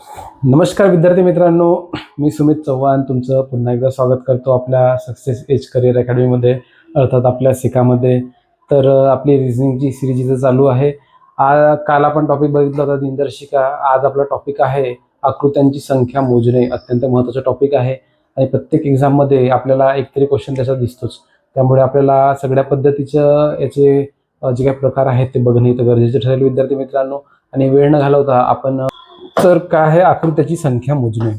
नमस्कार विद्यार्थी मित्रांनो मी सुमित चव्हाण तुमचं पुन्हा एकदा स्वागत करतो आपल्या सक्सेस एज करिअर अकॅडमीमध्ये अर्थात आपल्या सिकामध्ये तर आपली रिझनिंगची सिरीज इथं चालू आहे. आ काल आपण टॉपिक बघितला होता दिनदर्शिका. आज आपला टॉपिक आहे आकृत्यांची संख्या मोजणे. अत्यंत महत्त्वाचा टॉपिक आहे. आणि प्रत्येक एक्झाममध्ये आपल्याला एकतरी क्वेश्चन त्याचा दिसतोच. त्यामुळे आपल्याला सगळ्या पद्धतीचं याचे जे काही प्रकार आहेत ते बघणे तर गरजेचे ठरेल विद्यार्थी मित्रांनो. आणि वेळ न घालवता आपण तर काय आहे? आकृत्याची संख्या मोजणे.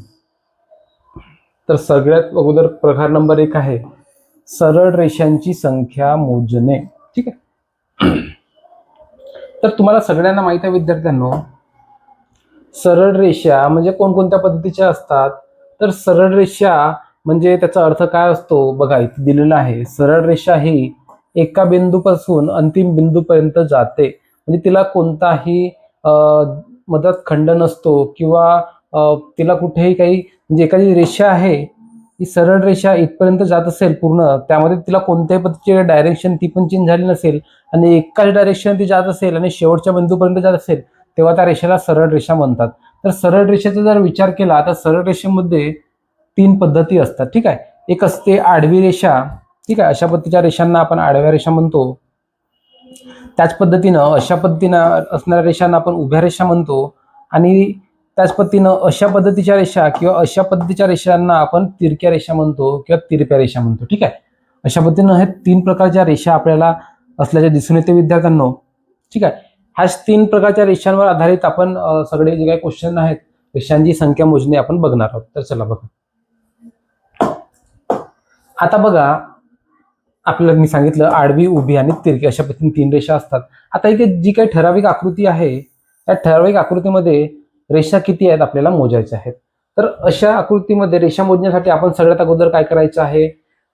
तर सगळ्यात अगोदर प्रकार नंबर एक आहे सरळ रेषांची संख्या मोजणे. ठीक आहे? तर तुम्हाला सगळ्यांना माहिती आहे विद्यार्थ्यांनो सरळ रेषा म्हणजे कोणकोणत्या पद्धतीच्या असतात? तर सरळ रेषा म्हणजे त्याचा अर्थ काय असतो? बघा इथे दिलेला आहे सरळ रेषा ही एका बिंदूपासून अंतिम बिंदूपर्यंत जाते. म्हणजे तिला कोणताही मधात खंड नसतो किंवा तिला कुठेही काही म्हणजे एखादी रेषा आहे ही सरळ रेषा इथपर्यंत जात असेल पूर्ण त्यामध्ये तिला कोणत्याही पद्धतीची डायरेक्शन ती पण चेंज झाली नसेल आणि एकाच डायरेक्शन ती जात असेल आणि शेवटच्या बिंदूपर्यंत जात असेल तेव्हा त्या रेषेला सरळ रेषा म्हणतात. तर सरळ रेषेचा जर विचार केला तर सरळ रेषेमध्ये तीन पद्धती असतात ठीक आहे? एक असते आडवी रेषा ठीक आहे? अशा पद्धतीच्या रेषांना आपण आडव्या रेषा म्हणतो. त्याच पद्धतीनं अशा पद्धतीनं असणाऱ्या रेषांना आपण उभ्या रेषा म्हणतो. आणि त्याच पद्धतीनं अशा पद्धतीच्या रेषा किंवा अशा पद्धतीच्या रेषांना आपण तिरक्या रेषा म्हणतो किंवा तिरप्या रेषा म्हणतो. ठीक आहे? अशा पद्धतीनं हे तीन प्रकारच्या रेषा आपल्याला असल्याचे दिसून येते विद्यार्थ्यांनो. ठीक आहे? ह्याच तीन प्रकारच्या रेषांवर आधारित आपण सगळे जे काही क्वेश्चन आहेत रेषांची संख्या मोजणे आपण बघणार आहोत. तर चला बघा. आता बघा आपल्याला मी सांगितलं आडवी उभी आणि तिरकी अशा पद्धतीने तीन रेषा असतात. आता इथे जी काही ठराविक आकृती आहे त्या ठराविक आकृतीमध्ये रेषा किती आहेत आपल्याला मोजायच्या आहेत. तर अशा आकृतीमध्ये रेषा मोजण्यासाठी आपण सगळ्यात अगोदर काय करायचं आहे?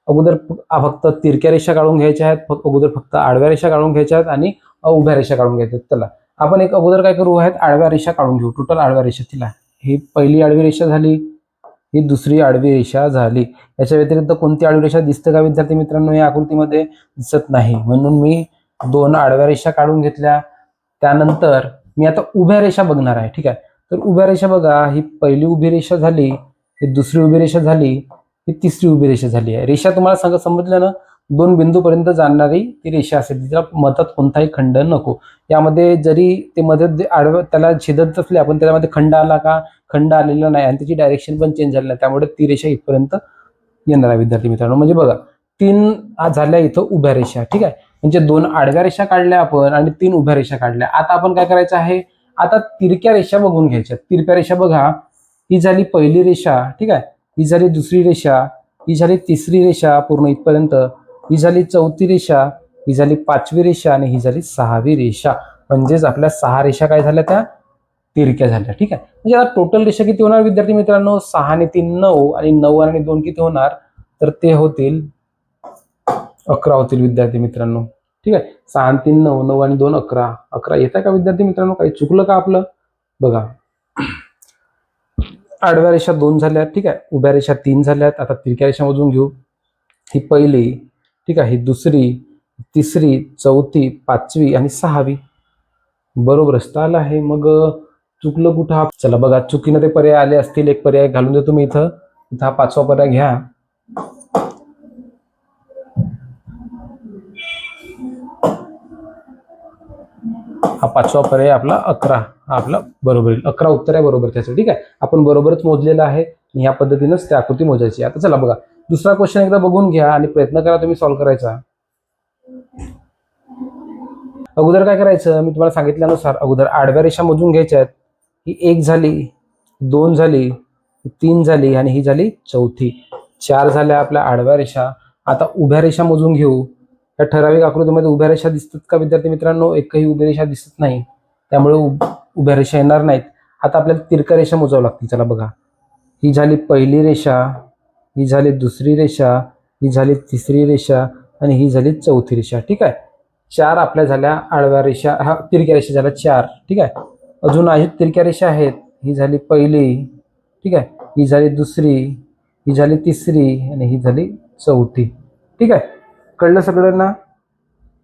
अगोदर फक्त तिरक्या रेषा काढून घ्यायच्या आहेत फक्त अगोदर फक्त आडव्या रेषा काढून घ्यायच्या आहेत आणि उभ्या रेषा काढून घ्यायच्या आहेत. चला आपण एक अगोदर काय करू आहेत? आडव्या रेषा काढून घेऊ. टोटल आडव्या रेषा तिला ही पहिली आडवी रेषा झाली. ही दुसरी आडवी रेषा झाली. याच्या व्यतिरिक्त कोणती आडवी रेषा दिसते का विद्यार्थी मित्रांनो? या आकृतीमध्ये दिसत नाही. म्हणून मी दोन आडव्या रेषा काढून घेतल्या. त्यानंतर मी आता उभ्या रेषा बघणार आहे. ठीक आहे? तर उभ्या रेषा बघा. ही पहिली उभी रेषा झाली. ही दुसरी उभी रेषा झाली. ही तिसरी उभी रेषा झाली आहे. रेषा तुम्हाला सांग समजलं ना? दोन बिंदूपर्यंत जाणारी ती रेषा असेल तिच्या मतात कोणताही खंड नको. यामध्ये जरी ते मध्ये आडव्या त्याला छेदत असले आपण त्याच्यामध्ये खंड आला का? खंड आलेला नाही आणि त्याची डायरेक्शन पण चेंज झाली नाही त्यामुळे ती रेषा इथपर्यंत येणार आहे विद्यार्थी मित्रांनो. म्हणजे बघा तीन झाल्या इथं उभ्या रेषा ठीक आहे? म्हणजे दोन आडव्या रेषा काढल्या आपण आणि तीन उभ्या रेषा काढल्या. आता आपण काय करायचं आहे? आता तिरक्या रेषा बघून घ्यायच्या. तिरक्या रेषा बघा ही झाली पहिली रेषा ठीक आहे? ही झाली दुसरी रेषा ही झाली तिसरी रेषा पूर्ण इथपर्यंत. ही झाली चौथी रेषा ही झाली पाचवी रेषा आणि ही झाली सहावी रेषा. म्हणजेच आपल्या सहा रेषा काय झाल्या त्या? तिरक्या झाल्या. ठीक आहे? म्हणजे आता टोटल रेषा किती होणार विद्यार्थी मित्रांनो? सहा आणि तीन नऊ आणि नऊ आणि दोन किती होणार? तर ते होतील अकरा होतील विद्यार्थी मित्रांनो. ठीक आहे? सहा आणि तीन नऊ नऊ आणि दोन अकरा. अकरा येत आहे का विद्यार्थी मित्रांनो? काही चुकलं का आपलं? बघा. आडव्या रेषा दोन झाल्यात. ठीक आहे? उभ्या रेषा तीन झाल्यात. आता तिरक्या रेषा मोजून घेऊ. ही पहिली ठीक आहे दुसरी तिसरी चौथी पाचवी आणि सहावी. बरोबर रस्ता आहे. मग चुकलं कुठं? हा- चला बघा चुकीनं ते पर्याय आले असतील एक पर्याय घालून दे तुम्ही इथं. इथं हा पाचवा पर्याय घ्या. हा पाचवा पर्याय आपला अकरा. हा आपला बरोबर येईल अकरा उत्तर आहे बरोबर त्याचं. ठीक आहे आपण बरोबरच मोजलेलं आहे. ह्या पद्धतीनंच त्या आकृती मोजायची. आता चला बघा दुसरा क्वेश्चन एकदा बघून घ्या आणि प्रयत्न करा तुम्ही सॉल्व्ह करायचा. अगोदर काय करायचं? मी तुम्हाला सांगितल्यानुसार अगोदर आडव्या रेषा मोजून घ्यायच्या आहेत. ही एक झाली दोन झाली तीन झाली आणि ही झाली चौथी. चार झाल्या आपल्या आडव्या रेषा. आता उभ्या रेषा मोजून घेऊ. या ठराविक आकृतीमध्ये उभ्या रेषा दिसतात का विद्यार्थी मित्रांनो? एकही उभ्या रेषा दिसत नाही. त्यामुळे उभ- उभ्या रेषा येणार नाहीत. आता आपल्याला तिरका रेषा मोजावं लागतील. चला बघा. ही झाली पहिली रेषा. ही झाली दुसरी रेषा ही झाली तिसरी रेषा आणि ही झाली चौथी रेषा ठीक आहे? चार आपल्या झाल्या आडव्या रेषा हा तिरक्या रेषा झाल्या चार ठीक आहे? अजून आहेत तिरक्या रेषा आहेत ही झाली पहिली ठीक आहे? ही झाली दुसरी ही झाली तिसरी आणि ही झाली चौथी ठीक आहे? कळलं सगळ्यांना?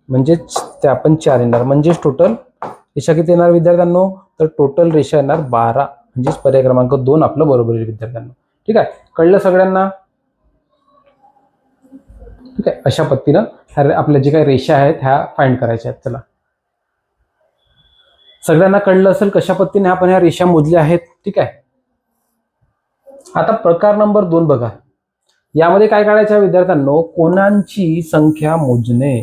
म्हणजेच त्या आपण चार येणार. म्हणजेच टोटल रेषा किती येणार विद्यार्थ्यांनो? तर टोटल रेषा येणार बारा म्हणजेच पर्याय क्रमांक दोन आपलं बरोबर येईल विद्यार्थ्यांना. ठीक आहे? कळलं सगळ्यांना? ठीक आहे अशा पद्धतीनं ह्या आपल्या जे काही रेषा आहेत ह्या फाइंड करायच्या आहेत. चला. सगळ्यांना कळलं असेल कशा पद्धतीने आपण ह्या रेषा मोजल्या आहेत ठीक आहे? आता प्रकार नंबर दोन बघा. यामध्ये काय काढायचं आहे विद्यार्थ्यांनो? कोणांची संख्या मोजणे.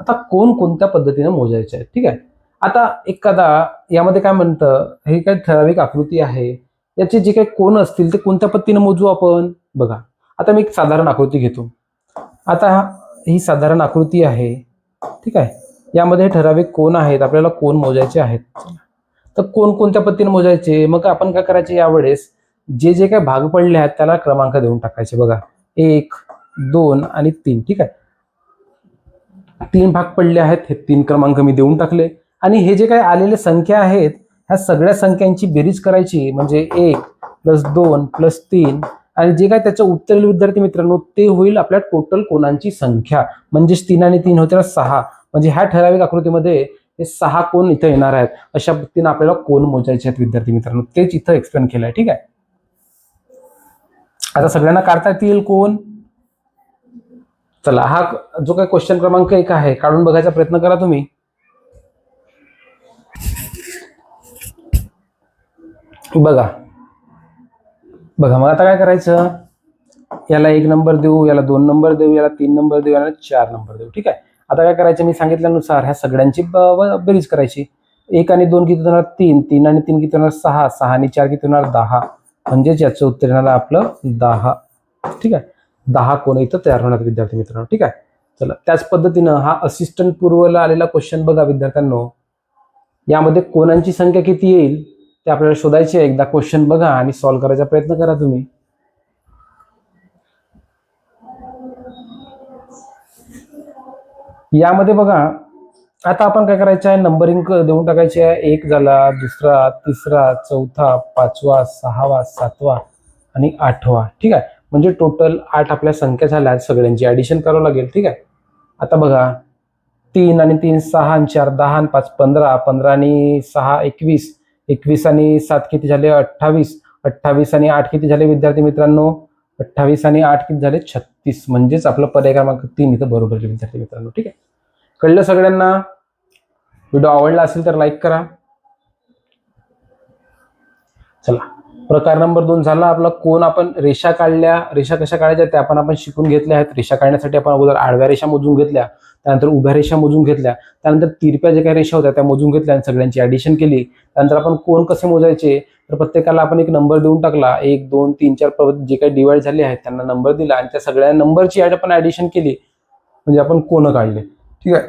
आता कोण कोणत्या पद्धतीने मोजायचे आहे ठीक आहे? आता एखादा यामध्ये काय म्हणतं? हे काही ठराविक आकृती आहे. याचे जे काही कोण असतील ते कोणत्या पद्धतीने मोजू आपण? बघा. आता मी एक साधारण आकृती घेतो. आता ही साधारण आकृती आहे. ठीक आहे? यामध्ये ठराविक कोण आहेत? आपल्याला कोण मोजायचे आहेत? तर कोण कोणत्या पद्धतीने मोजायचे? मग आपण काय करायचे यावेळेस? जे जे काही भाग पडले आहेत त्याला क्रमांक देऊन टाकायचे. बघा. एक दोन आणि तीन. ठीक आहे? तीन भाग पडले आहेत हे तीन क्रमांक मी देऊन टाकले. आणि हे जे काही आलेले संख्या आहेत ह्या सगळ्या संख्यांची बेरीज करायची म्हणजे एक प्लस दोन प्लस तीन. आणि जे काय त्याचं उत्तर येईल विद्यार्थी मित्रांनो ते होईल आपल्या टोटल कोणांची संख्या. म्हणजेच तीन आणि तीन होते सहा. म्हणजे ह्या ठराविक आकृतीमध्ये हे सहा कोण इथं येणार आहेत? अशा पद्धतीने आपल्याला कोण मोजायचे आहेत विद्यार्थी मित्रांनो? तेच इथं एक्सप्लेन केलं आहे ठीक आहे? आता सगळ्यांना काढता येईल कोण? चला हा जो काही क्वेश्चन क्रमांक एक आहे काढून बघायचा प्रयत्न करा तुम्ही. बघा. बघा मग आता काय करायचं? याला एक नंबर देऊ याला दोन नंबर देऊ याला तीन नंबर देऊ याला चार नंबर देऊ. ठीक आहे? आता काय करायचं? मी सांगितल्यानुसार ह्या सगळ्यांची बेरीज करायची. एक आणि दोन किती होणार? तीन. तीन आणि तीन किती होणार? सहा. सहा आणि चार किती होणार? दहा. म्हणजेच याचं उत्तर येणार आपलं दहा. ठीक आहे? दहा कोण इथं तयार होणार विद्यार्थी मित्रांनो. ठीक आहे? चला त्याच पद्धतीनं हा असिस्टंट पूर्वला आलेला क्वेश्चन बघा विद्यार्थ्यांनो. यामध्ये कोणांची संख्या किती येईल? ते आपल्याला शोधायचे एकदा क्वेश्चन बघा आणि सॉल्व्ह करायचा प्रयत्न करा तुम्ही. यामध्ये बघा आता आपण काय करायचं आहे? नंबरिंग देऊन टाकायचे आहे. एक झाला दुसरा तिसरा चौथा पाचवा सहावा सातवा आणि आठवा. ठीक आहे? म्हणजे टोटल आठ आपल्या संख्या झाल्या सगळ्यांची ऍडिशन करावं लागेल. ठीक आहे? आता बघा तीन आणि तीन सहा आणि चार दहा आणि पाच पंधरा. पंधरा आणि सहा एकवीस. एकवीस आणि सात किती झाले? अठ्ठावीस. अठ्ठावीस आणि आठ किती झाले विद्यार्थी मित्रांनो? अठ्ठावीस आणि आठ किती झाले? छत्तीस. म्हणजेच आपलं पर्याय क्रमांक तीन इथं बरोबर आहे विद्यार्थी मित्रांनो. ठीक आहे? कळलं सगळ्यांना? व्हिडिओ आवडला असेल तर लाईक करा. चला. प्रकार नंबर दोन झाला आपला कोण आपण रेषा काढल्या रेषा कशा काढायच्या त्या पण आपण शिकून घेतल्या आहेत. रेषा काढण्यासाठी आपण अगोदर आडव्या रेषा मोजून घेतल्या त्यानंतर उभ्या रेषा मोजून घेतल्या त्यानंतर तिरप्या ज्या काही रेषा होत्या त्या मोजून घेतल्या आणि सगळ्यांची ऍडिशन केली. त्यानंतर आपण कोण कसे मोजायचे? तर प्रत्येकाला आपण एक नंबर देऊन टाकला. एक दोन तीन चार पद्धत जे काही डिवाइड झाले आहेत त्यांना नंबर दिला आणि त्या सगळ्या नंबरची ॲड आपण ॲडिशन केली. म्हणजे आपण कोण काढले? ठीक आहे.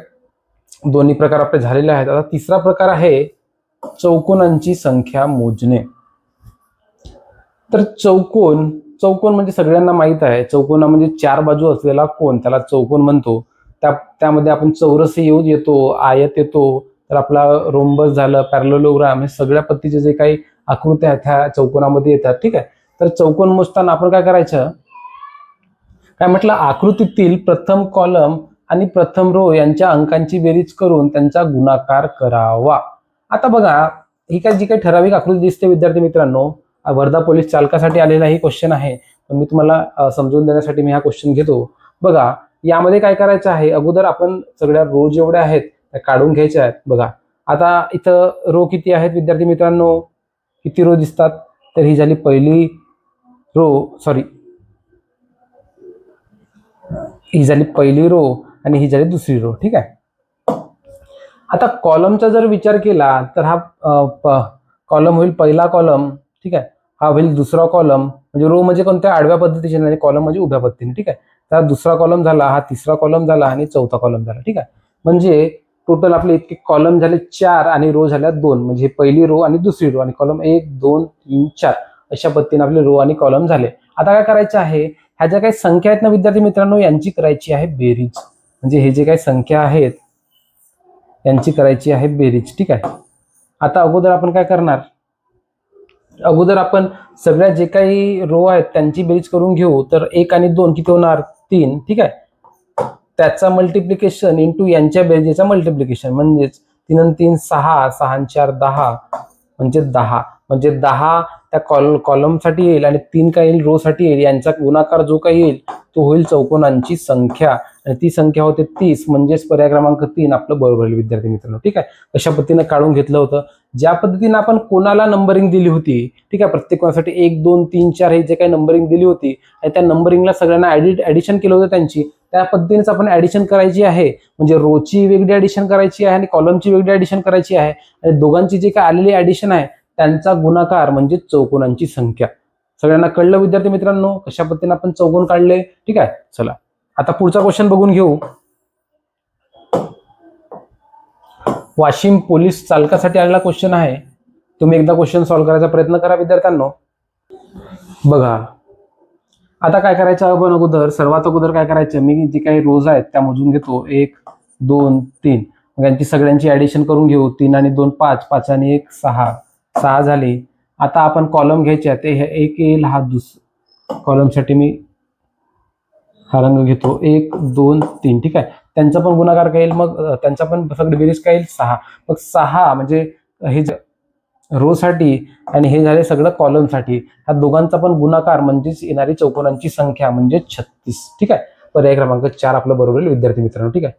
दोन्ही प्रकार आपले झालेले आहेत. आता तिसरा प्रकार आहे चौकोनांची संख्या मोजणे. तर चौकोन चौकोन म्हणजे सगळ्यांना माहीत आहे. चौकोना म्हणजे चार बाजू असलेला कोण त्याला चौकोन म्हणतो. त्या त्यामध्ये आपण चौरस येऊ येतो आयत येतो. तर आपला रोम्बस झालं पॅरलोग्राम हे सगळ्या पद्धतीचे जे काही आकृत्या आहेत चौकोनामध्ये येतात. ठीक आहे? तर चौकोन मोजताना आपण काय करायचं? काय म्हटलं? आकृतीतील प्रथम कॉलम आणि प्रथम रो यांच्या अंकांची बेरीज करून त्यांचा गुणाकार करावा. आता बघा ही काय जी काही ठराविक आकृती दिसते विद्यार्थी मित्रांनो वर्धा पोलीस चालकासाठी आलेला ही क्वेश्चन आहे. पण मी तुम्हाला समजून देण्यासाठी मी हा क्वेश्चन घेतो. बघा यामध्ये काय करायचं आहे? अगोदर आपण सगळ्या रो जेवढ्या आहेत त्या काढून घ्यायच्या आहेत. बघा आता इथं रो किती आहेत विद्यार्थी मित्रांनो? किती रो दिसतात? तर ही झाली पहिली रो सॉरी ही झाली पहिली रो आणि ही झाली दुसरी रो ठीक आहे? आता कॉलमचा जर विचार केला तर हा कॉलम होईल पहिला कॉलम ठीक आहे? हा होईल दुसरा कॉलम म्हणजे रो म्हणजे कोणत्या? आडव्या पद्धतीचे नाही कॉलम म्हणजे उभ्या पद्धतीने ठीक आहे? तर दुसरा कॉलम झाला हा तिसरा कॉलम झाला आणि चौथा कॉलम झाला ठीक आहे? म्हणजे टोटल आपले इतके कॉलम झाले चार आणि रो झाल्या दोन. म्हणजे पहिली रो आणि दुसरी रो आणि कॉलम एक दोन तीन चार अशा पद्धतीने आपले रो आणि कॉलम झाले. आता काय करायचं आहे? ह्या ज्या काही संख्या आहेत ना विद्यार्थी मित्रांनो यांची करायची आहे बेरीज. म्हणजे हे जे काही संख्या आहेत यांची करायची आहे बेरीज ठीक आहे? आता अगोदर आपण काय करणार? अगोदर आपण सगळ्या जे काही रो आहेत त्यांची बेरीज करून घेऊ. तर एक आणि दोन किती होणार? तीन. ठीक आहे? त्याचा मल्टिप्लिकेशन इंटू यांच्या बेरजेचा मल्टिप्लिकेशन म्हणजेच तीन आणि तीन सहा. सहा आणि चार दहा. म्हणजे दहा. म्हणजे दहा त्या कॉल कॉलमसाठी येईल आणि तीन काय येईल? रोसाठी येईल. यांचा गुणाकार जो काही येईल तो होईल चौकोनांची संख्या. आणि ती संख्या होते तीस. म्हणजेच पर्याय क्रमांक तीन आपलं बरोबर होईल विद्यार्थी मित्रांनो. ठीक आहे? अशा पद्धतीनं काढून घेतलं होतं. ज्या पद्धतीनं आपण कोणाला नंबरिंग दिली होती ठीक आहे? प्रत्येक कोणासाठी एक दोन तीन चार हे जे काही नंबरिंग दिली होती आणि त्या नंबरिंगला सगळ्यांना ऍडिट ऍडिशन केलं होतं त्यांची त्या पद्धतीनेच आपण ऍडिशन करायची आहे. म्हणजे रोची वेगळी ऍडिशन करायची आहे आणि कॉलमची वेगळी ऍडिशन करायची आहे. आणि दोघांची जे काय आलेली ऍडिशन आहे त्यांचा गुणाकार म्हणजे चौकोनांची संख्या. सगळ्यांना कळलं विद्यार्थी मित्रांनो? कशा पद्धतीने आपण चौकोन काढले? ठीक आहे? चला. आता पुढचा क्वेश्चन बघून घेऊ. वाशिम पोलीस चालकासाठी आलेला क्वेश्चन आहे. तुम्ही एकदा क्वेश्चन सॉल्व्ह करायचा प्रयत्न करा विद्यार्थ्यांनो. बघा. आता काय करायचं? आपण अगोदर सर्वात अगोदर काय करायचं? मी जे काही रोज आहेत त्या मोजून घेतो. एक दोन तीन. मग यांची सगळ्यांची ऍडिशन करून घेऊ. तीन आणि दोन पाच. पाच आणि एक सहा. सहा झाली. आता आपण कॉलम घ्यायचे आहे ते हे एक येईल हा दुस कॉलमसाठी मी हा रंग घेतो. एक दोन तीन ठीक आहे? त्यांचा पण गुणाकार काय येईल? मग त्यांचा पण सगळी बेरीज काय येईल? सहा. मग सहा म्हणजे हे रोसाठी आणि हे झाले सगळं कॉलमसाठी ह्या दोघांचा पण गुणाकार म्हणजेच येणारी चौकोनांची संख्या म्हणजे छत्तीस. ठीक आहे? पर्याय क्रमांक चार आपलं बरोबर येईल विद्यार्थी मित्रांनो. ठीक आहे?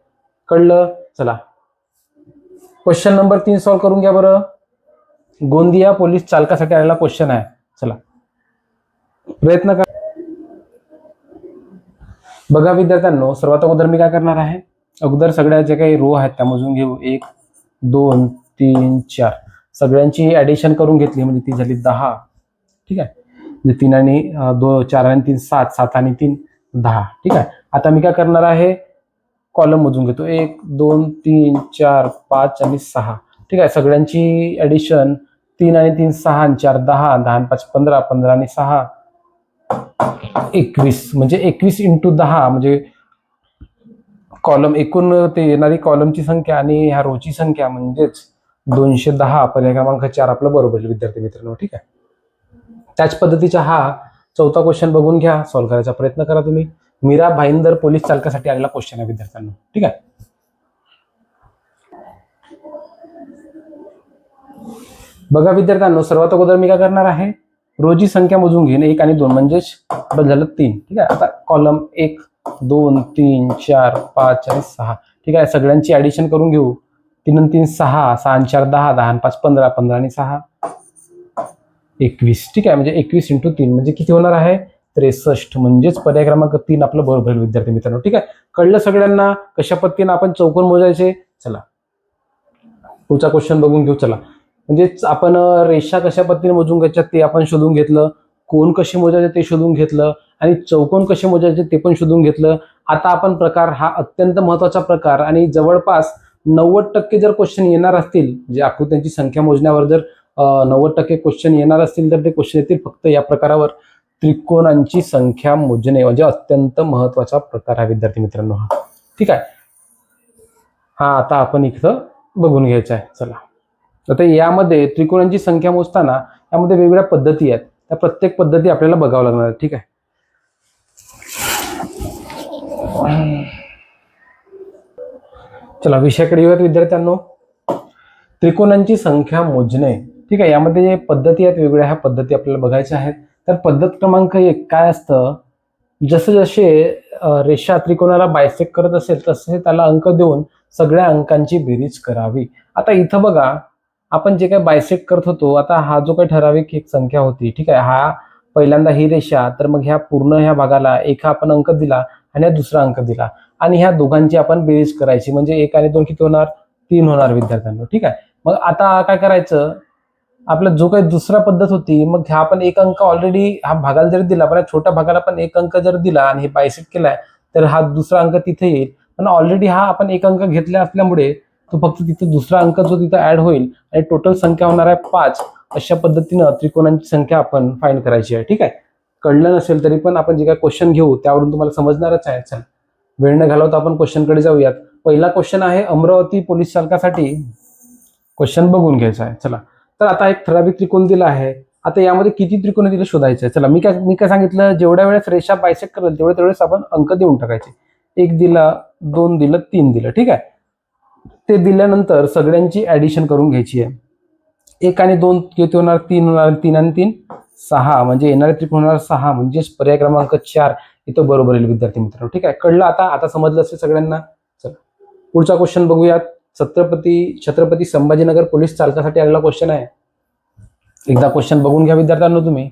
कळलं? चला. क्वेश्चन नंबर तीन सॉल्व्ह करून घ्या बरं. गोंदिया पोलीस चालकासाठी आलेला क्वेश्चन आहे. चला. प्रयत्न करा. बघा विद्यार्थ्यांनो सर्वात अगोदर मी काय करणार आहे? अगोदर सगळ्या जे काही रो आहेत त्या मोजून घेऊ. एक दोन तीन चार. सगळ्यांची ऍडिशन करून घेतली म्हणजे ती झाली दहा. ठीक आहे? म्हणजे तीन आणि दो चार आणि तीन सात. सात आणि तीन दहा. ठीक आहे? आता मी काय करणार आहे? कॉलम मोजून घेतो. एक दोन तीन चार पाच आणि सहा. ठीक आहे? सगळ्यांची ॲडिशन तीन आणि तीन सहा आणि चार दहा दहा आणि पाच पंधरा पंधरा आणि सहा. एकवीस म्हणजे एकवीस इंटू दहा म्हणजे कॉलम एकूण ते येणारी कॉलमची संख्या आणि ह्या रोची संख्या म्हणजेच दोनशे दहा पर्याय क्रमांक चार आपलं बरोबर आहे विद्यार्थी मित्रांनो ठीक आहे? त्याच पद्धतीचा हा चौथा क्वेश्चन बघून घ्या सॉल्व्ह करायचा प्रयत्न करा तुम्ही. मीरा भाईंदर पोलीस चालकासाठी आलेला क्वेश्चन आहे विद्यार्थ्यांनो ठीक आहे? बघा विद्यार्थ्यांनो सर्वात अगोदर मी काय करणार आहे? रोजी संख्या मोजून घेणे एक आणि दोन म्हणजेच झालं तीन. ठीक आहे? आता कॉलम एक दोन तीन चार पाच आणि सहा. ठीक आहे? सगळ्यांची ऍडिशन करून घेऊ. तीन आणि तीन सहा. सहा आणि चार दहा. दहा आणि पाच पंधरा. पंधरा आणि सहा. एकवीस. ठीक आहे? म्हणजे एकवीस इंटू तीन म्हणजे किती होणार आहे? त्रेसष्ट. म्हणजेच पर्याय क्रमांक तीन आपलं बरोबर विद्यार्थी मित्रांनो. ठीक आहे? कळलं सगळ्यांना? कशा पद्धतीनं आपण चौकोन मोजायचे? चला. पुढचा क्वेश्चन बघून घेऊ. चला. म्हणजेच आपण रेषा कशा पद्धतीने मोजून घ्यायच्या ते आपण शोधून घेतलं. कोण कसे मोजायचे ते शोधून घेतलं. आणि चौकोन कसे मोजायचे ते पण शोधून घेतलं. आता आपण प्रकार हा अत्यंत महत्त्वाचा प्रकार आणि जवळपास नव्वद टक्के जर क्वेश्चन येणार असतील म्हणजे जे आकृत्यांची संख्या मोजण्यावर जर नव्वद टक्के क्वेश्चन येणार असतील तर ते क्वेश्चन येतील फक्त या प्रकारावर. त्रिकोणांची संख्या मोजणे म्हणजे अत्यंत महत्त्वाचा प्रकार हा विद्यार्थी मित्रांनो हा. ठीक आहे. हा आता आपण इथं बघून घ्यायचा आहे. चला. आता यामध्ये त्रिकोणांची संख्या मोजताना यामध्ये वेगवेगळ्या पद्धती आहेत. त्या प्रत्येक पद्धती आपल्याला बघावं लागणार ठीक आहे? चला विषयाकडे येऊयात विद्यार्थ्यांनो. त्रिकोणांची संख्या मोजणे. ठीक आहे? यामध्ये जे पद्धती आहेत वेगवेगळ्या ह्या पद्धती आपल्याला बघायच्या आहेत. तर पद्धत क्रमांक एक काय असतं? जसे जसे रेषा त्रिकोणाला बायसेक करत असेल तसे त्याला अंक देऊन सगळ्या अंकांची बेरीज करावी. आता इथं बघा आपण जे काही बायसेक करत होतो आता हा जो काही ठराविक एक संख्या होती ठीक आहे हा पहिल्यांदा ही रेषा तर मग ह्या पूर्ण ह्या भागाला एक आपण अंक दिला आणि हा दुसरा अंक दिला. आणि ह्या दोघांची आपण बेरीज करायची म्हणजे एक आणि दोन किती होणार? तीन होणार विद्यार्थ्यांना ठीक आहे. मग आता काय करायचं? आपला जो काही दुसरा पद्धत होती मग हा आपण एक अंक ऑलरेडी हा भागाला जर दिला पण छोट्या भागाला पण एक अंक जर दिला आणि हे बायसेट केलाय तर हा दुसरा अंक तिथे येईल. पण ऑलरेडी हा आपण एक अंक घेतला असल्यामुळे तो फक्त तिथे दुसरा अंक जो तिथं ऍड होईल आणि टोटल संख्या होणार आहे पाच अशा पद्धतीनं त्रिकोणांची संख्या आपण फाईन करायची आहे. ठीक आहे? कळलं नसेल तरी पण आपण जे काय क्वेश्चन घेऊ त्यावरून तुम्हाला समजणारच आहे. चल. वेळ न घालवता आपण क्वेश्चनकडे जाऊयात. पहिला क्वेश्चन आहे अमरावती पोलीस चालकासाठी. क्वेश्चन बघून घ्यायचा आहे. चला. तर आता एक ठराविक त्रिकोण दिला आहे. आता यामध्ये किती त्रिकोण तिथे शोधायचे आहे. चला मी काय मी काय सांगितलं? जेवढ्या वेळेस रेषा बायसेक करेल तेवढ्या तेवढेच आपण अंक देऊन टाकायचे. एक दिला दोन दिलं तीन दिलं. ठीक आहे? ते दिल्यानंतर सगळ्यांची ऍडिशन करून घ्यायची आहे. एक आणि दोन किती होणार? तीन होणार. तीन आणि तीन सहा. म्हणजे येणारे त्रिकोण होणार सहा. म्हणजेच पर्याय क्रमांक चार इथं बरोबर येईल विद्यार्थी मित्रांनो. ठीक आहे? कळलं आता? आता समजलं असेल सगळ्यांना? चल. पुढचा क्वेश्चन बघूयात. छत्रपती छत्रपती संभाजीनगर पोलीस चालकासाठी आलेला क्वेश्चन आहे. एकदा क्वेश्चन बघून घ्या विद्यार्थ्यांना तुम्ही.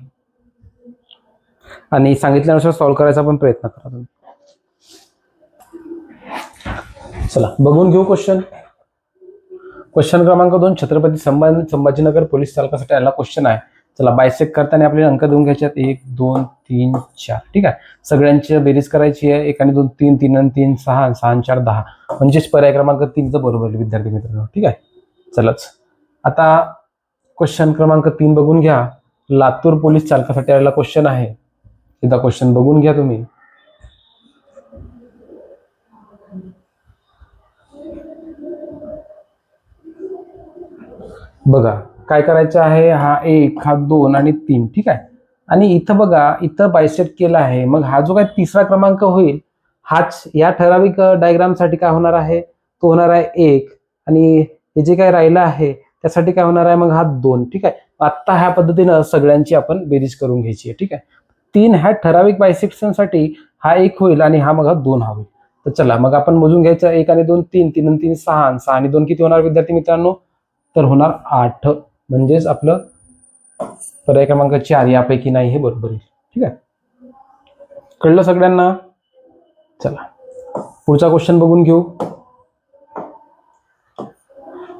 आणि सांगितल्यानुसार सॉल्व्ह करायचा पण प्रयत्न करा तुम्ही. चला बघून घेऊ क्वेश्चन क्वेश्चन क्रमांक दोन छत्रपती संभाजी संभाजीनगर पोलीस चालकासाठी आला क्वेश्चन आहे. चला बायसेक करताना आपल्याला अंक देऊन घ्यायचे आहेत. एक दोन तीन चार. ठीक आहे? सगळ्यांची बेरीज करायची आहे. एक आणि दोन तीन तीन आणि तीन सहा आणि सहा चार दहा. म्हणजेच पर्याय क्रमांक तीनचं बरोबर आहे विद्यार्थी मित्रांनो. ठीक आहे? चलाच. आता क्वेश्चन क्रमांक तीन बघून घ्या. लातूर पोलीस चालकासाठी आलेला क्वेश्चन आहे. एकदा क्वेश्चन बघून घ्या तुम्ही. बघा काय करायचं आहे? हा एक हा दोन आणि तीन ठीक आहे? आणि इथं बघा इथं बायसेट केला आहे. मग हा जो काय तिसरा क्रमांक होईल हाच या ठराविक डायग्रामसाठी काय होणार आहे? तो होणार आहे एक. आणि हे जे काय राहिलं आहे त्यासाठी काय होणार आहे? मग हा दोन ठीक आहे? आत्ता ह्या पद्धतीनं सगळ्यांची आपण बेरीज करून घ्यायची आहे ठीक आहे? तीन ह्या ठराविक बायसेक्शनसाठी हा एक होईल आणि हा मग हा दोन हा होईल. तर चला मग आपण मोजून घ्यायचं. एक आणि दोन तीन तीन आणि तीन सहा आणि सहा आणि दोन किती होणार विद्यार्थी मित्रांनो? तर होणार आठ. म्हणजेच आपलं पर्याय क्रमांक चार यापैकी नाही हे बरोबर येईल. ठीक आहे? कळलं सगळ्यांना? चला. पुढचा क्वेश्चन बघून घेऊ.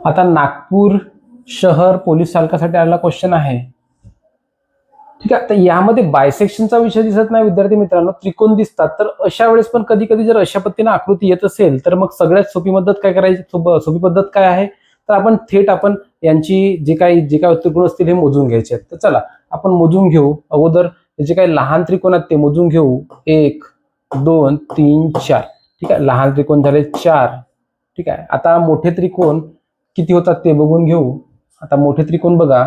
आता नागपूर शहर पोलीस चालकासाठी आलेला क्वेश्चन आहे. ठीक आहे? तर यामध्ये बायसेक्शनचा विषय दिसत नाही विद्यार्थी मित्रांनो. त्रिकोण दिसतात. तर अशा वेळेस पण कधी कधी जर अशा पद्धतीने आकृती येत असेल तर मग सगळ्यात सोपी मदत काय करायची? सोपी पद्धत काय आहे? तर आपण थेट आपण यांची जे काही जे काही त्रिकोण असतील हे मोजून घ्यायचे आहेत. तर चला आपण मोजून घेऊ. अगोदर जे काही लहान त्रिकोण आहेत ते मोजून घेऊ. एक दोन तीन चार. ठीक आहे? लहान त्रिकोण झाले चार. ठीक आहे? आता मोठे त्रिकोण किती होतात ते बघून घेऊ. आता मोठे त्रिकोण बघा.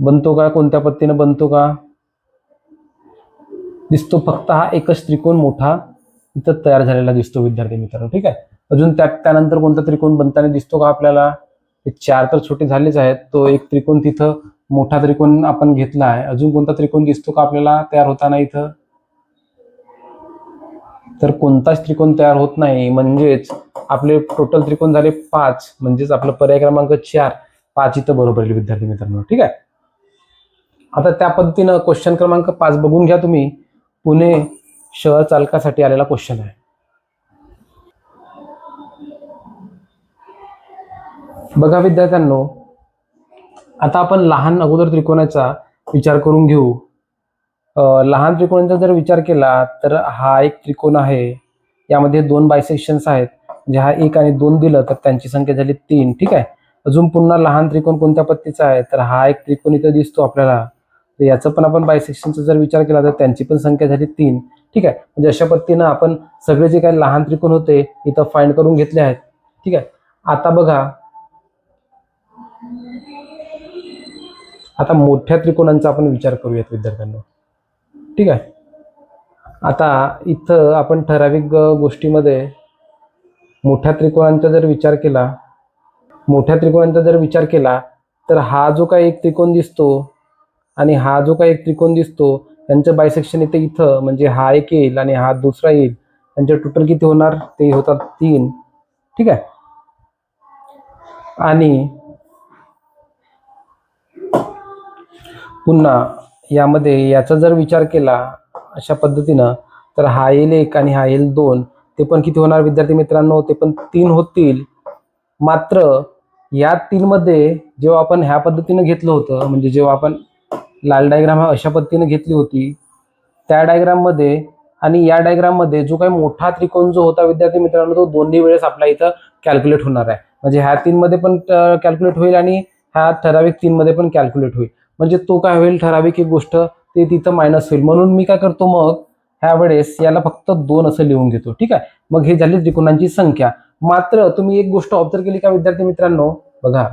बनतो का? कोणत्या पद्धतीनं बनतो का? दिसतो फक्त हा एकच त्रिकोण मोठा इथं तयार झालेला दिसतो विद्यार्थी मित्रांनो. ठीक आहे? अजून त्यात त्यानंतर कोणता त्रिकोण बनताना दिसतो का आपल्याला? चार तर छोटे झालेच आहेत. तो एक त्रिकोण तिथं मोठा त्रिकोण आपण घेतला आहे. अजून कोणता त्रिकोण दिसतो का आपल्याला? तयार होताना इथं? तर कोणताच त्रिकोण तयार होत नाही. म्हणजेच आपले टोटल त्रिकोण झाले पाच. म्हणजेच आपलं पर्याय क्रमांक चार. पाच इथं बरोबर येईल विद्यार्थी मित्रांनो. ठीक आहे? आता त्या पद्धतीनं क्वेश्चन क्रमांक पाच बघून घ्या तुम्ही. पुणे शहर चालकासाठी आलेला क्वेश्चन आहे. बघा विद्यार्थ्यांनो आता आपण लहान अगोदर त्रिकोणाचा विचार करून घेऊ. लहान त्रिकोणाचा जर विचार केला तर हा एक त्रिकोण आहे. यामध्ये दोन बायसेक्शन्स आहेत. म्हणजे हा एक आणि दोन दिलं तर त्यांची संख्या झाली तीन. ठीक आहे? अजून पुन्हा लहान त्रिकोण कोणत्या पत्तीचा आहे? तर हा एक त्रिकोण इथं दिसतो आपल्याला. तर याचं पण आपण बायसेक्शनचा जर विचार केला तर त्यांची पण संख्या झाली तीन. ठीक आहे? म्हणजे अशा पद्धतीनं आपण सगळे जे काही लहान त्रिकोण होते इथं फाइंड करून घेतले आहेत. ठीक आहे? आता बघा आता मोठ्या त्रिकोणांचा आपण विचार करूयात विद्यार्थ्यांना. ठीक आहे? आता इथं आपण ठराविक गोष्टीमध्ये मोठ्या त्रिकोणांचा जर विचार केला मोठ्या त्रिकोणांचा जर विचार केला तर हा जो काही एक त्रिकोण दिसतो आणि हा जो काही एक त्रिकोण दिसतो त्यांचं बायसेक्शन इथे इथं म्हणजे हा एक येईल आणि हा दुसरा येईल. त्यांचे टोटल किती होणार? ते होतात तीन. ठीक आहे? आणि पुन्हा यामध्ये याचा जर विचार केला अशा पद्धतीनं तर हा येईल एक आणि हा येईल दोन. ते पण किती होणार विद्यार्थी मित्रांनो? ते पण तीन होतील. मात्र या तीनमध्ये जेव्हा आपण ह्या पद्धतीनं घेतलं होतं म्हणजे जेव्हा आपण लाल डायग्राम हा अशा पद्धतीने घेतली होती त्या डायग्राममध्ये आणि या डायग्राममध्ये जो काही मोठा त्रिकोण जो होता विद्यार्थी मित्रांनो तो दोन्ही वेळेस आपल्या इथं कॅल्क्युलेट होणार आहे. म्हणजे ह्या तीनमध्ये पण कॅल्क्युलेट होईल आणि ह्या ठराविक तीनमध्ये पण कॅल्क्युलेट होईल. म्हणजे तो काय होईल ठराविक एक गोष्ट ते तिथं मायनस होईल. म्हणून मी काय करतो मग ह्यावेळेस याला फक्त दोन असं लिहून घेतो ठीक आहे? मग हे झाली त्रिकोणांची संख्या. मात्र तुम्ही एक गोष्ट ऑब्झर्व केली का विद्यार्थी मित्रांनो? बघा.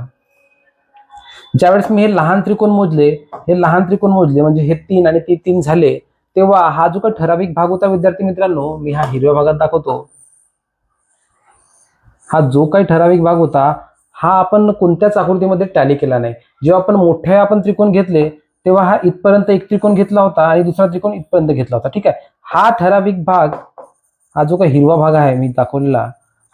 ज्यावेळेस मी हे लहान त्रिकोण मोजले हे लहान त्रिकोण मोजले म्हणजे हे तीन आणि ते तीन झाले तेव्हा हा जो काही ठराविक भाग होता विद्यार्थी मित्रांनो मी हा हिरव्या भागात दाखवतो. हा जो काही ठराविक भाग होता हा आपण कोणत्याच आकृतीमध्ये टॅली केला नाही. जेव्हा आपण मोठे आपण त्रिकोण घेतले तेव्हा हा इथपर्यंत एक त्रिकोण घेतला होता आणि दुसरा त्रिकोण इथपर्यंत घेतला होता. ठीक आहे? हा ठराविक भाग हा जो काही हिरवा भाग आहे मी दाखवलेला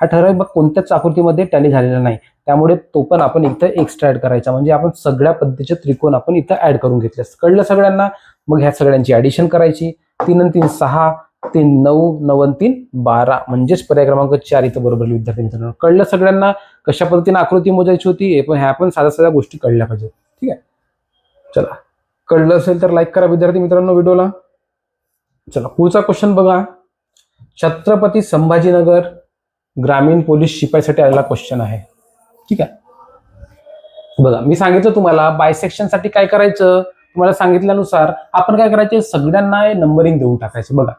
हा ठराविक भाग कोणत्याच आकृतीमध्ये टॅली झालेला नाही. त्यामुळे तो पण आपण इथं एक्स्ट्रा ऍड करायचा. म्हणजे आपण सगळ्या पद्धतीचे त्रिकोण आपण इथं ऍड करून घेतले. कळलं सगळ्यांना? मग ह्या सगळ्यांची ऍडिशन करायची. तीन आणि तीन सहा. तीन नऊ नऊ तीन बारा. म्हणजेच पर्याय क्रमांक चार इथं बरोबर विद्यार्थी मित्रांनो कळलं सगळ्यांना कशा पद्धतीने आकृती मोजायची होती? हे पण ह्या पण साध्या साध्या गोष्टी कळल्या पाहिजे ठीक आहे? चला. कळलं असेल तर लाईक करा विद्यार्थी मित्रांनो व्हिडिओला चला पुढचा क्वेश्चन बघा. छत्रपती संभाजीनगर ग्रामीण पोलीस शिपाईसाठी आलेला क्वेश्चन आहे. ठीक आहे? बघा मी सांगितलं तुम्हाला बायसेक्शनसाठी काय करायचं? तुम्हाला सांगितल्यानुसार आपण काय करायचे? सगळ्यांना नंबरिंग देऊन टाकायचं. बघा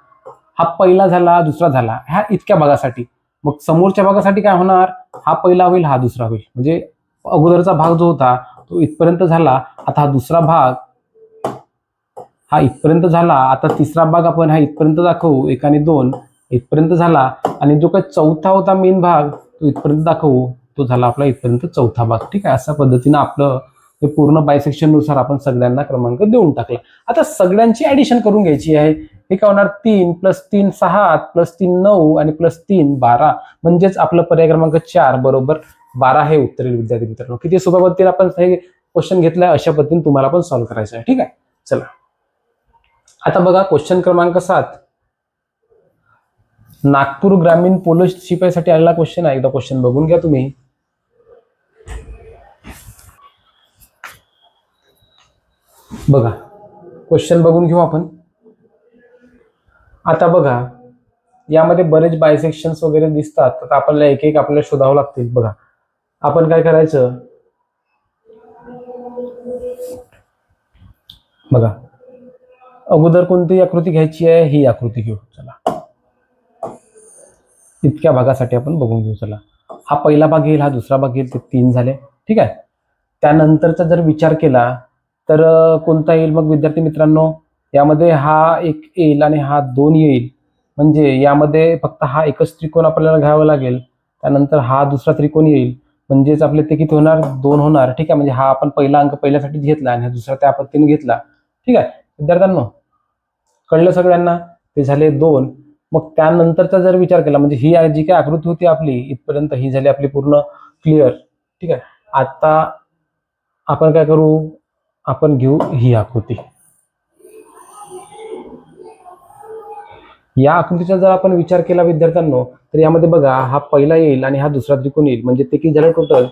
हा पहिला झाला दुसरा झाला ह्या इतक्या भागासाठी. मग समोरच्या भागासाठी काय होणार? हा पहिला होईल हा दुसरा होईल. म्हणजे अगोदरचा भाग जो होता तो इथपर्यंत झाला आता हा दुसरा भाग हा इथपर्यंत झाला आता तिसरा भाग आपण हा इथपर्यंत दाखवू एक आणि दोन इथपर्यंत झाला. आणि जो काही चौथा होता मेन भाग तो इथपर्यंत दाखवू तो झाला आपला इथपर्यंत चौथा भाग. ठीक आहे? अशा पद्धतीनं आपलं हे पूर्ण बायसेक्शननुसार आपण सगळ्यांना क्रमांक देऊन टाकला. आता सगळ्यांची ऍडिशन करून घ्यायची आहे. हे काय होणार? तीन प्लस तीन सहा प्लस तीन नऊ आणि प्लस तीन बारा. म्हणजेच आपलं पर्याय क्रमांक चार बरोबर बारा हे उत्तर येईल विद्यार्थी मित्रांनो. किती सोप्या पद्धतीने आपण हे क्वेश्चन घेतलाय अशा पद्धतीने तुम्हाला पण सॉल्व्ह करायचं आहे. ठीक आहे? चला. आता बघा क्वेश्चन क्रमांक सात. नागपूर ग्रामीण पोलीस शिपाईसाठी आलेला क्वेश्चन आहे. एकदा क्वेश्चन बघून घ्या तुम्ही. बघा. क्वेश्चन बघून घेऊ आपण. आता बघा यामध्ये बरेच बायसेक्शन्स वगैरे दिसतात. तर आपल्याला एक एक आपल्याला शोधावं लागतील. बघा आपण काय करायचं? बघा अगोदर कोणती आकृती घ्यायची आहे? ही आकृती घेऊ. चला. इतक्या भागासाठी आपण बघून घेऊ. चला. हा पहिला भाग येईल हा दुसरा भाग येईल ते तीन झाले. ठीक आहे? त्यानंतरचा जर विचार केला तर कोणता येईल? मग विद्यार्थी मित्रांनो यामध्ये हा एक येईल आणि हा दोन येईल. म्हणजे यामध्ये फक्त हा एकच त्रिकोण आपल्याला घ्यावा लागेल. त्यानंतर हा दुसरा त्रिकोण येईल. म्हणजेच आपले ते किती होणार? दोन होणार. ठीक आहे? म्हणजे हा आपण पहिला अंक पहिल्यासाठीच घेतला आणि हा दुसरा त्या पद्धतीने घेतला. ठीक आहे? विद्यार्थ्यांनो कळलं सगळ्यांना? ते झाले दोन. मग त्यानंतरचा जर विचार केला म्हणजे ही जी काही आकृती होती आपली इथपर्यंत ही झाली आपली पूर्ण क्लिअर ठीक आहे? आता आपण काय करू? आपण घेऊ ही आकृती. या आकृतीचा जर आपण विचार केला विद्यार्थ्यांनो तर यामध्ये बघा हा पहिला येईल आणि हा दुसरा त्रिकोण येईल. म्हणजे ते किती झाले टोटल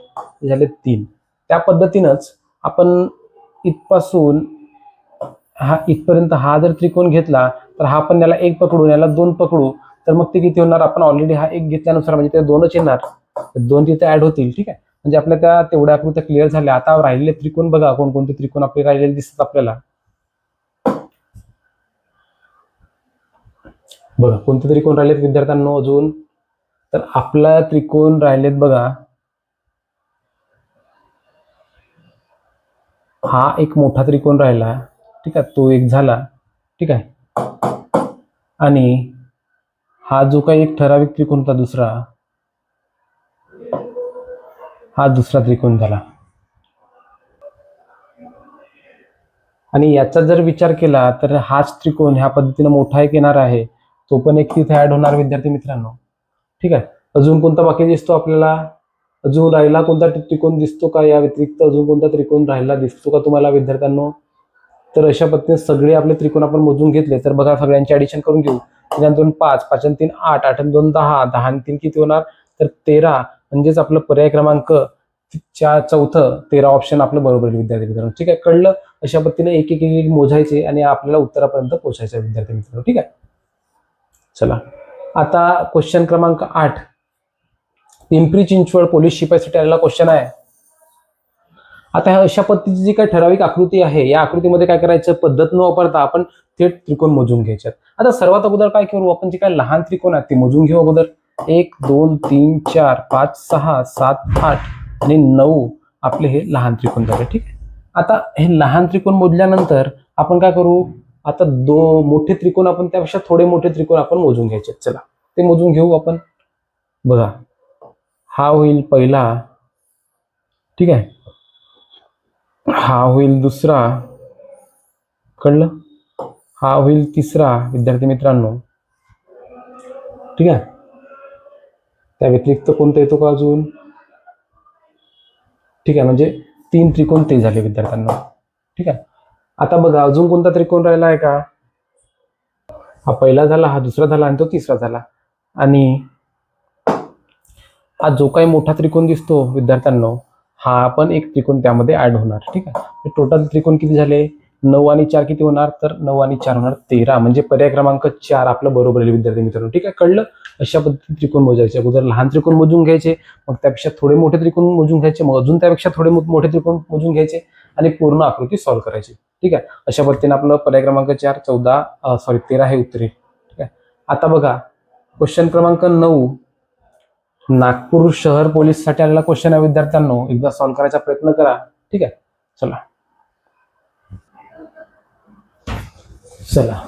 झाले तीन. त्या पद्धतीनंच आपण इथपासून हा इथपर्यंत हा जर त्रिकोण घेतला तर हा आपण याला एक पकडू याला दोन पकडू तर मग ते किती होणार? आपण ऑलरेडी हा एक घेतल्यानुसार म्हणजे ते दोनच येणार. दोन तिथे ऍड होतील ठीक आहे? म्हणजे आपल्या त्या तेवढ्या आकृत्या क्लिअर झाल्या. आता राहिलेले त्रिकोण बघा कोणकोणते त्रिकोण आपले राहिलेले दिसतात आपल्याला. बघा कोणते त्रिकोण राहिलेत विद्यार्थ्यांनो अजून? तर आपला त्रिकोण राहिलेत बघा. हा एक मोठा त्रिकोण राहिला. ठीक आहे तो एक झाला. ठीक आहे. आणि हा जो काही एक ठराविक त्रिकोण होता दुसरा हा दुसरा त्रिकोण झाला. आणि याचा जर विचार केला तर हाच त्रिकोण ह्या पद्धतीनं मोठा एक येणार आहे. तो पण एक तिथे ऍड होणार विद्यार्थी मित्रांनो. ठीक आहे? अजून कोणता बाकी दिसतो आपल्याला? अजून राहिला कोणता त्रिकोण दिसतो का? या व्यतिरिक्त अजून कोणता त्रिकोण राहिला दिसतो का तुम्हाला विद्यार्थ्यांनो? तर अशा पद्धतीने सगळे आपले त्रिकोण आपण मोजून घेतले. तर बघा सगळ्यांचे ऍडिशन करून घेऊ. त्याच्यानंतर दोन पाच पाच आणि तीन आठ आठ आणि दोन दहा. दहा आणि तीन किती होणार? तर तेरा. म्हणजेच आपलं पर्याय क्रमांक च्या चौथं तेरा ऑप्शन आपलं बरोबर विद्यार्थी मित्रांनो. ठीक आहे? कळलं? अशा पद्धतीने एक एक एक एक मोजायचे आणि आपल्याला उत्तरापर्यंत पोहोचायचं आहे विद्यार्थी मित्रांनो. ठीक आहे? चला. आता क्वेश्चन क्रमांक आठ. पिंपरी चिंचवड पोलीस शिपाईसाठी आलेला क्वेश्चन आहे. आता ह्या अशा पद्धतीची जी काही ठराविक आकृती आहे या आकृतीमध्ये काय करायचं? पद्धत न वापरता आपण थेट त्रिकोण मोजून घ्यायच्यात. आता सर्वात अगोदर काय करू आपण जे काय लहान त्रिकोण आहेत ते मोजून घेऊ अगोदर. एक दोन तीन चार पाच सहा सात आठ आणि नऊ आपले हे लहान त्रिकोण झाले ठीक आहे? आता हे लहान त्रिकोण मोजल्यानंतर आपण काय करू? आता दो मोठे त्रिकोण आपण त्यापेक्षा थोडे मोठे त्रिकोण आपण मोजून घ्यायचे चला ते मोजून घेऊ आपण. बघा हा होईल पहिला. ठीक आहे? हा होईल दुसरा. कळलं? हा होईल तिसरा विद्यार्थी मित्रांनो. ठीक आहे? त्या व्यतिरिक्त कोणता येतो का अजून? ठीक आहे म्हणजे तीन त्रिकोण ते झाले विद्यार्थ्यांना. ठीक आहे? आता बघा अजून कोणता त्रिकोण राहिला आहे का? हा पहिला झाला हा दुसरा झाला आणि तो तिसरा झाला. आणि हा जो काही मोठा त्रिकोण दिसतो विद्यार्थ्यांना हा पण एक त्रिकोण त्यामध्ये ऍड होणार ठीक आहे? टोटल त्रिकोण किती झाले? नऊ आणि चार किती होणार? तर नऊ आणि चार होणार तेरा. म्हणजे पर्याय क्रमांक चार आपलं बरोबर आहे विद्यार्थी मित्रांनो. ठीक आहे? कळलं? अशा पद्धतीने त्रिकोण मोजायचे. अगोदर लहान त्रिकोण मोजून घ्यायचे. मग त्यापेक्षा थोडे मोठे त्रिकोण मोजून घ्यायचे. मग अजून त्यापेक्षा थोडे मोठे त्रिकोण मोजून घ्यायचे आणि पूर्ण आकृती सॉल्व्ह करायची. ठीक आहे? अशा पद्धतीने आपलं पर्याय क्रमांक चार चौदा सॉरी तेरा हे उत्तरे ठीक आहे? आता बघा. क्वेश्चन क्रमांक नऊ. नागपूर शहर पोलीससाठी आलेला क्वेश्चन आहे विद्यार्थ्यांनो. एकदा सॉल्व्ह करायचा प्रयत्न करा. ठीक आहे? चला. चला.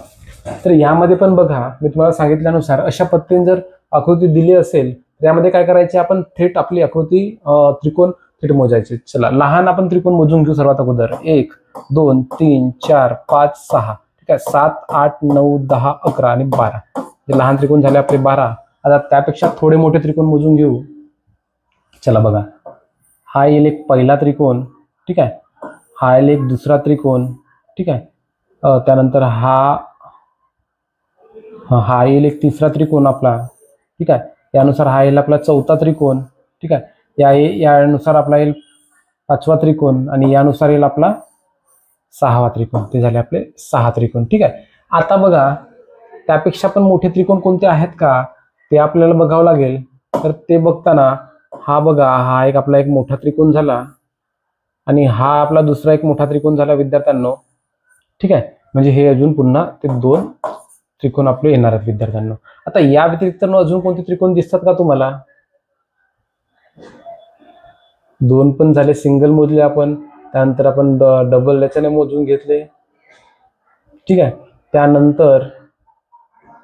तर यामध्ये पण बघा मी तुम्हाला सांगितल्यानुसार अशा पद्धतीने जर आकृती दिली असेल तर यामध्ये काय करायचे आपण थेट आपली आकृती त्रिकोण थेट मोजायचे. चला लहान आपण त्रिकोण मोजून घेऊ सर्वात अगोदर. एक दोन तीन चार पाच सहा. ठीक आहे सात आठ नऊ दहा अकरा आणि बारा. लहान त्रिकोण झाले आपले बारा. आता त्यापेक्षा थोडे मोठे त्रिकोण मोजून घेऊ. चला बघा. हा येईल एक पहिला त्रिकोण. ठीक आहे. हा येईल एक दुसरा त्रिकोण. ठीक आहे. त्यानंतर हा हा- येईल एक तिसरा त्रिकोण आपला. ठीक आहे? यानुसार हा येईल आपला चौथा त्रिकोण. ठीक आहे? या यानुसार आपला येईल पाचवा त्रिकोण आणि यानुसार येईल आपला सहावा त्रिकोण. ते झाले आपले सहा त्रिकोण. ठीक आहे? आता बघा त्यापेक्षा पण मोठे त्रिकोण कोणते आहेत का? ते आपल्याला बघावं लागेल. तर ते बघताना हा बघा हा एक आपला एक मोठा त्रिकोण झाला आणि हा आपला दुसरा एक मोठा त्रिकोण झाला विद्यार्थ्यांनो. ठीक आहे? म्हणजे हे अजून पुन्हा ते दोन त्रिकोण आपले येणार आहेत विद्यार्थ्यांना. आता या व्यतिरिक्त अजून कोणते त्रिकोण दिसतात का तुम्हाला? दोन पण झाले सिंगल मोजले आपण. त्यानंतर आपण डबल याच्याने मोजून घेतले. ठीक आहे? त्यानंतर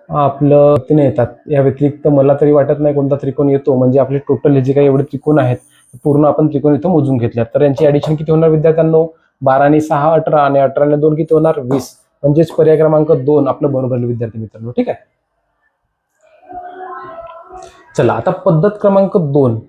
आपलं तिने येतात. या व्यतिरिक्त मला तरी वाटत नाही कोणता त्रिकोण येतो. म्हणजे आपले टोटल हे जे काही एवढे त्रिकोण आहेत पूर्ण आपण त्रिकोण इथं मोजून घेतल्या तर यांची ऍडिशन किती होणार विद्यार्थ्यांना? बाराने सहा अठरा आणि अठरा दोन किती होणार? वीस. म्हणजेच पर्याय क्रमांक दोन आपलं बरोबर विद्यार्थी मित्रांनो. ठीक आहे? चला आता पद्धत क्रमांक दोन.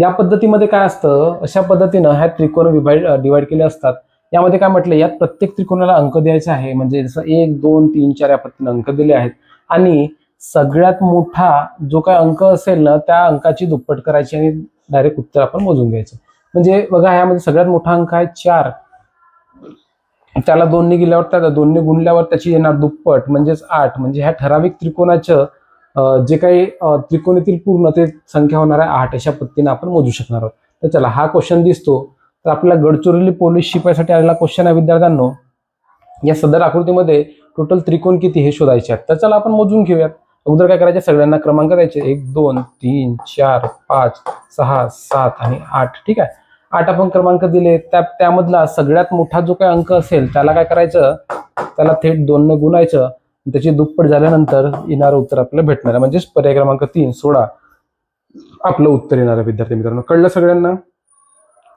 या पद्धतीमध्ये काय असतं? अशा पद्धतीनं ह्या त्रिकोण विभाग डिवाइड केले असतात. यामध्ये काय म्हटलं? यात प्रत्येक त्रिकोणाला अंक द्यायचे आहे. म्हणजे जसं एक दोन तीन चार या पद्धतीने अंक दिले आहेत. आणि सगळ्यात मोठा जो काय अंक असेल ना त्या अंकाची दुप्पट करायची आणि डायरेक्ट उत्तर आपण मोजून घ्यायचं. म्हणजे बघा ह्यामध्ये सगळ्यात मोठा अंक आहे चार. त्याला दोन्ही गेल्यावर त्या दोन्ही गुणल्यावर त्याची येणार दुप्पट म्हणजेच आठ. म्हणजे ह्या ठराविक त्रिकोणाचं जे काही त्रिकोणीतील पूर्ण ते संख्या होणार आहे आठ अशा पद्धतीने आपण मोजू शकणार आहोत. तर चला हा क्वेश्चन दिसतो. तर आपल्या गडचिरोली पोलीस शिपायसाठी आलेला क्वेश्चन आहे विद्यार्थ्यांनो. या सदर आकृतीमध्ये टोटल त्रिकोण किती हे शोधायचे आहेत. तर चला आपण मोजून घेऊयात. अगोदर काय करायचे? सगळ्यांना क्रमांक द्यायचे. एक दोन तीन चार पाच सहा सात आणि आठ. ठीक आहे? आठ आपण क्रमांक दिले. त्या त्यामधला सगळ्यात मोठा जो काही अंक असेल त्याला काय करायचं? त्याला थेट दोननं गुणायचं. त्याची दुप्पट झाल्यानंतर येणारं उत्तर आपल्याला भेटणार आहे. म्हणजेच पर्याय क्रमांक तीन सोळा. आपलं उत्तर येणार आहे विद्यार्थी मित्रांनो. कळलं सगळ्यांना?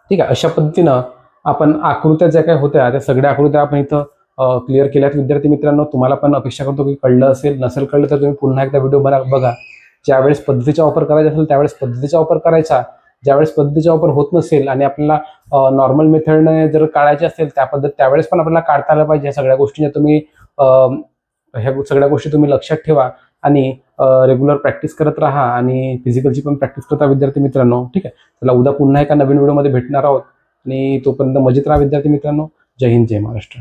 ठीक आहे. अशा पद्धतीनं आपण आकृत्या ज्या काय होत्या त्या सगळ्या आकृत्या आपण इथं क्लिअर केल्यात. विद्यार्थी मित्रांनो तुम्हाला पण अपेक्षा करतो की कळलं असेल नसेल कळलं तर तुम्ही पुन्हा एकदा व्हिडिओ बघा बघा. ज्यावेळेस पद्धतीचा वापर करायचा असेल त्यावेळेस पद्धतीचा वापर करायचा. ज्यावेळेस पद्धतीचा वापर होत नसेल आणि आपल्याला नॉर्मल मेथडने जर काढायचे असेल त्या पद्धत त्यावेळेस पण आपल्याला काढता आलं पाहिजे. या सगळ्या गोष्टींच्या तुम्ही ह्या सगळ्या गोष्टी तुम्ही लक्षात ठेवा आणि रेग्युलर प्रॅक्टिस करत राहा आणि फिजिकलची पण प्रॅक्टिस करता विद्यार्थी मित्रांनो. ठीक आहे? चला उद्या पुन्हा एका नवीन व्हिडिओमध्ये भेटणार आहोत. आणि तोपर्यंत मजेत राहा विद्यार्थी मित्रांनो. जय हिंद जय महाराष्ट्र.